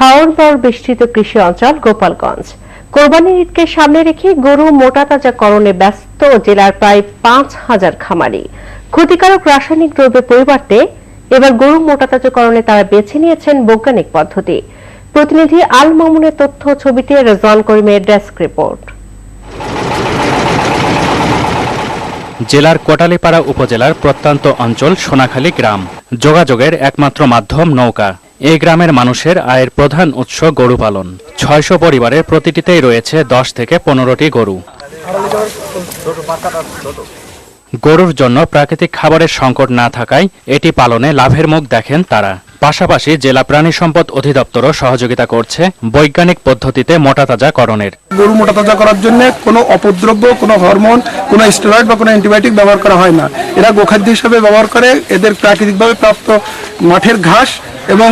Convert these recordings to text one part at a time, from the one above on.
হাওর বর বেষ্টিত কৃষি অঞ্চল গোপালগঞ্জ। কোরবানির ঈদকে সামনে রেখে গরু মোটা তাজাকরণে ব্যস্ত জেলার প্রায় পাঁচ হাজার খামারি। ক্ষতিকারক রাসায়নিক দ্রব্যের পরিবর্তে এবার গরু মোটা তাজাকরণে তারা বেছে নিয়েছেন বৈজ্ঞানিক পদ্ধতি। প্রতিনিধি আল মামুনের তথ্য ছবিতে রেজওয়ান করিমের ডেস্ক রিপোর্ট। জেলার কোটালীপাড়া উপজেলার প্রত্যন্ত অঞ্চল সোনাখালী গ্রাম। যোগাযোগের একমাত্র মাধ্যম নৌকা। এই গ্রামের মানুষের আয়ের প্রধান উৎস গরু পালন। ছয়শো পরিবারের প্রতিটিতেই রয়েছে দশ থেকে পনেরোটি গরু। গরুর জন্য প্রাকৃতিক খাবারের সংকট না থাকায় এটি পালনে লাভের মুখ দেখেন তারা। পাশাপাশি জেলা প্রাণী সম্পদ অধিদপ্তরও সহযোগিতা করছে বৈজ্ঞানিক পদ্ধতিতে মোটাতাজাকরণের গরু মোটা তাজা করার জন্য কোনো অপদ্রব্য, কোনো হরমোন, কোনো স্টেরয়েড বা কোনো অ্যান্টিবায়োটিক ব্যবহার করা হয় না। এরা গোখাদ্য হিসেবে ব্যবহার করে, এদের প্রাকৃতিকভাবে প্রাপ্ত মাঠের ঘাস এবং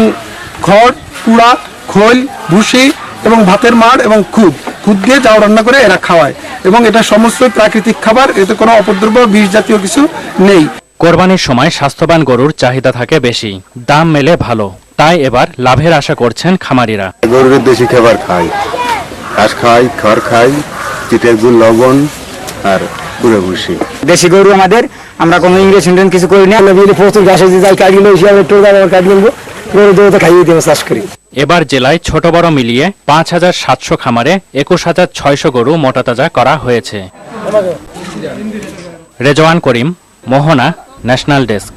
খড় কুড়া খোল ভুসি এবং ভাতের মাড় এবং খুদ। খুদ দিয়ে চাও রান্না করে এরা খাওয়ায়। এবং এটা সমস্ত প্রাকৃতিক খাবার এতে কোনো অপদ্রব্য বিষ জাতীয় কিছু নেই। কোরবানির সময় স্বাস্থ্যবান গরুর চাহিদা থাকে বেশি। দাম মেলে ভালো। তাই এবার লাভের আশা করছেন খামারিরা। গরুর দেশি খাবার খাই। ঘাস খাই খড় খাই চিটের গুড় লবণ আর পুরো ভুসি। দেশি গরু আমাদের আমরা কোনো ইংরেজ ইন্ডিয়ান কিছু করি না। যদি প্রচুর ঘাসে যাই কাটিয়ে হিসাবে টোল কাটিয়ে এবার জেলায় ছোট বড় মিলিয়ে পাঁচ হাজার সাতশো খামারে একুশ হাজার ছয়শো গরু মোটাতাজা করা হয়েছে। Rezwan Karim, Mohona, national desk.